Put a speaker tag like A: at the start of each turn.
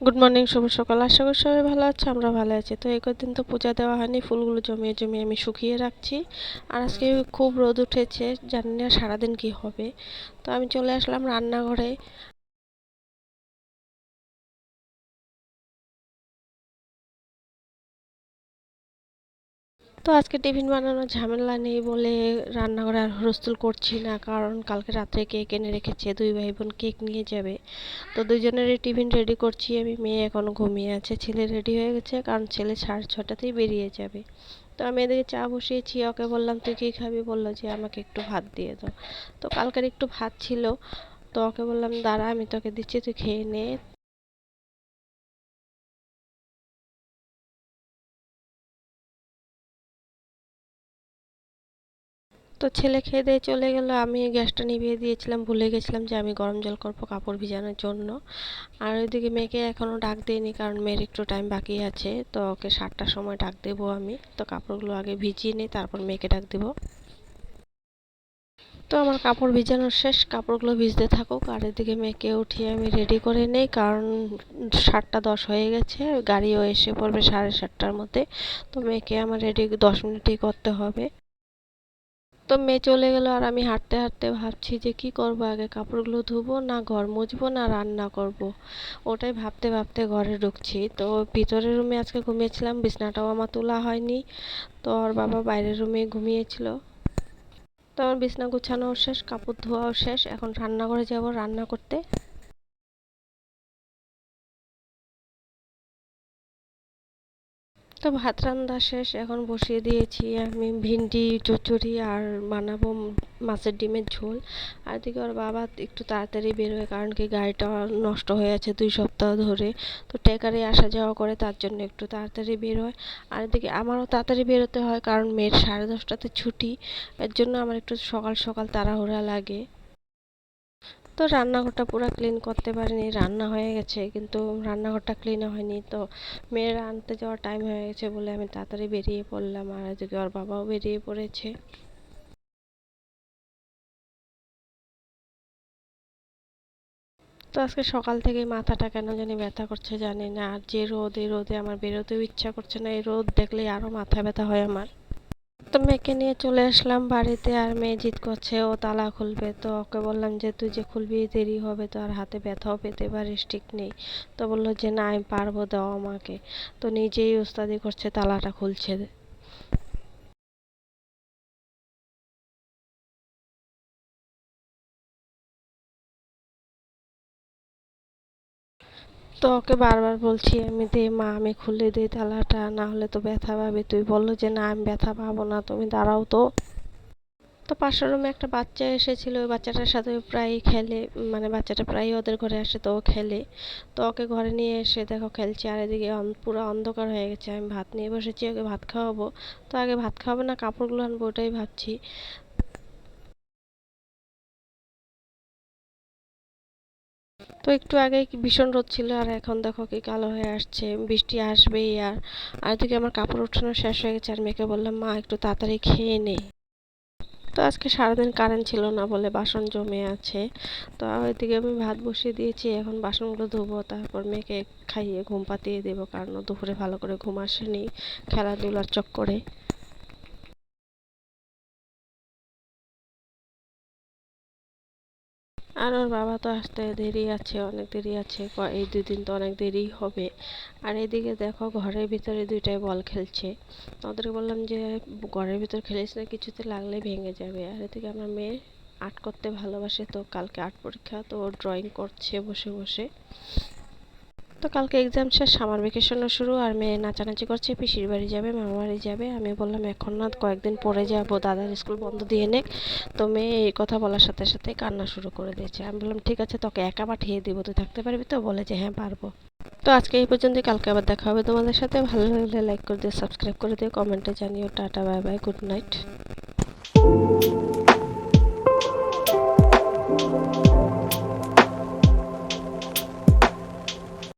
A: Good morning শুভ সকাল। আশা করি সবাই ভালো আছে, আমরা ভালো আছি। তো এই কদিন তো পূজা দেওয়া হয়নি, ফুলগুলো জমিয়ে জমিয়ে আমি শুকিয়ে রাখছি। আর আজকে খুব রোদ উঠেছে, জানি না সারাদিন কি হবে। তো আমি চলে আসলাম রান্নাঘরে। তো আজকে টিফিন বানানোর ঝামেলা নেই বলে রান্নাঘরে আর হুলস্থুল করছি না, কারণ কালকে রাত্রে কেক এনে রেখেছে, দুই ভাই বোন কেক নিয়ে যাবে। তো দুজনেরই টিফিন রেডি করছি, আমি মেয়ে এখনও ঘুমিয়ে আছে, ছেলে রেডি হয়ে গেছে, কারণ ছেলে সাড়ে ছটাতেই বেরিয়ে যাবে। তো আমি এদিকে চা বসিয়েছি, ওকে বললাম, তুই কী খাবি? বলল যে, আমাকে একটু ভাত দিয়ে দাও। তো কালকের একটু ভাত ছিল, তো ওকে বললাম, দাঁড়া, আমি তোকে দিচ্ছি, তুই খেয়ে নে। তো ছেলে খেয়ে দিয়ে চলে গেলো। আমি গ্যাসটা নিভিয়ে দিয়েছিলাম, ভুলে গেছিলাম যে আমি গরম জল করব কাপড় ভিজানোর জন্য। আর ওইদিকে মেয়েকে এখনও ডাক দিইনি কারণ মেয়ের একটু টাইম বাকি আছে। তো ওকে সাতটার সময় ডাক দেবো আমি। তো কাপড়গুলো আগে ভিজিয়ে নিই, তারপর মেয়েকে ডাক দেবো। তো আমার কাপড় ভিজানোর শেষ, কাপড়গুলো ভিজতে থাকুক। আর এদিকে মেয়েকে উঠিয়ে আমি রেডি করে নেই কারণ সাতটা দশ হয়ে গেছে, গাড়িও এসে পড়বে সাড়ে সাতটার মধ্যে। তো মেয়েকে আমার রেডি দশ মিনিটেই করতে হবে। তো মেয়ে চলে গেল আর আমি হাঁটতে হাঁটতে ভাবছি যে কি করব আগে? কাপড়গুলো ধুবো না ঘর মুছবো না রান্না করব। ওটাই ভাবতে ভাবতে ঘরে ঢুকছি। তো ভিতরের রুমে আজকে ঘুমিয়েছিলাম, বিছনাটাও আমার তোলা হয়নি। তো ওর বাবা বাইরের রুমে ঘুমিয়েছিল। তো আমার বিছনা গুছানো শেষ, কাপড় ধোয়াও শেষ, এখন রান্নাঘরে যাব রান্না করতে। তো ভাত রান্না শেষ, এখন বসিয়ে দিয়েছি আমি ভিন্ডি, চচ্চড়ি আর বানাবো মাছের ডিমের ঝোল। আর এদিকে ওর বাবা একটু তাড়াতাড়ি বেরোয় কারণ কি গাড়িটা নষ্ট হয়ে আছে দুই সপ্তাহ ধরে। তো ট্রেকারে আসা যাওয়া করে তার জন্য একটু তাড়াতাড়ি বেরোয়। আর এদিকে আমারও তাড়াতাড়ি বেরোতে হয় কারণ মেয়ের সাড়ে দশটাতে ছুটি। এর জন্য আমার একটু সকাল সকাল তাড়াহুড়া লাগে। তো রান্নাঘরটা পুরো ক্লিন করতে পারিনি, রান্না হয়ে গেছে, কিন্তু রান্নাঘরটা ক্লিন হয়নি। তো মেয়েরা আনতে যাওয়ার টাইম হয়ে গেছে বলে আমি তাড়াতাড়ি বেরিয়ে পড়লাম আর এদিকে ওর বাবাও বেরিয়ে পড়েছে। তো আজকে সকাল থেকে মাথাটা কেন জানি ব্যথা করছে, জানি না। আর যে রোদ এই রোদে আমার বেরোতেও ইচ্ছা করছে না, এই রোদ দেখলে আরও মাথা ব্যথা হয় আমার। তো মেয়েকে নিয়ে চলে আসলাম বাড়িতে আর মেয়ে জিদ করছে, ও তালা খুলবে। তো ওকে বললাম যে, তুই যে খুলবি, দেরি হবে তো আর হাতে ব্যথাও পেতে পারিস, ঠিক নেই। তো বলল যে, না, আমি পারব, দাও আমাকে। তো নিজেই ওস্তাদি করছে, তালাটা খুলছে। তো ওকে বারবার বলছি, আমি দে মা, আমি খুলে দিই তালাটা না হলে তো ব্যথা পাবে। তুই বলল যে, না, আমি ব্যথা পাবো না, তুমি দাঁড়াও তো। তো পাশের রুমে একটা বাচ্চা এসেছিল, ওই বাচ্চাটার সাথে প্রায়ই খেলে মানে বাচ্চাটা প্রায়ই ওদের ঘরে আসে, তো ও খেলে। তো ওকে ঘরে নিয়ে এসে দেখো খেলছে আর এদিকে পুরো অন্ধকার হয়ে গেছে। আমি ভাত নিয়ে বসেছি, ওকে ভাত খাওয়াবো। তো আগে ভাত খাওয়াবো না, কাপড়গুলো আনব, ওটাই ভাবছি। তো একটু আগে ভীষণ রোদ ছিল আর এখন দেখো কি কালো হয়ে আসছে, বৃষ্টি আসবেই আর আর এদিকে আমার কাপড় উঠানো শেষ হয়ে গেছে আর মেয়েকে বললাম, মা, একটু তাড়াতাড়ি খেয়ে নে। তো আজকে সারাদিন কারেন্ট ছিল না বলে বাসন জমে আছে, তো ওইদিকে আমি ভাত বসিয়ে দিয়েছি, এখন বাসনগুলো ধোবো, তারপর মেয়েকে খাইয়ে ঘুম পাতিয়ে দেবো, কারণ দুপুরে ভালো করে ঘুম আসেনি, খেলাধুলার চক্করে। আর ওর বাবা তো আসতে দেরি আছে, অনেক দেরি আছে এই দুই দিন তো অনেক দেরি হবে। আর এদিকে দেখো ঘরের ভিতরে দুইটাই বল খেলছে। ওদেরকে বললাম যে, ঘরের ভিতর খেলিস না, কিছুতে লাগলে ভেঙে যাবে। আর এদিকে আমার মেয়ে আর্ট করতে ভালোবাসে, তো কালকে আর্ট পরীক্ষা, তো ড্রয়িং করছে বসে বসে। তো কালকে এক্সাম শেষ সামার ভ্যাকেশনও শুরু আর মেয়ে নাচানাচি করছে, পিসির বাড়ি যাবে মামা বাড়ি যাবে। আমি বললাম, এখন না, কয়েকদিন পরে যাব, দাদার স্কুল বন্ধ দিয়ে নেক তো মেয়ে এই কথা বলার সাথে সাথে কান্না শুরু করে দিয়েছে। আমি বললাম, ঠিক আছে, তোকে একা পাঠিয়ে দিব, তুই থাকতে পারবি তো? বলে যে হ্যাঁ পারব। তো আজকে এই পর্যন্তই, কালকে আবার দেখা হবে তোমাদের সাথে। ভালো লাগলে লাইক করে দিও সাবস্ক্রাইব করে দিও কমেন্টে জানিও। Tata bye bye good night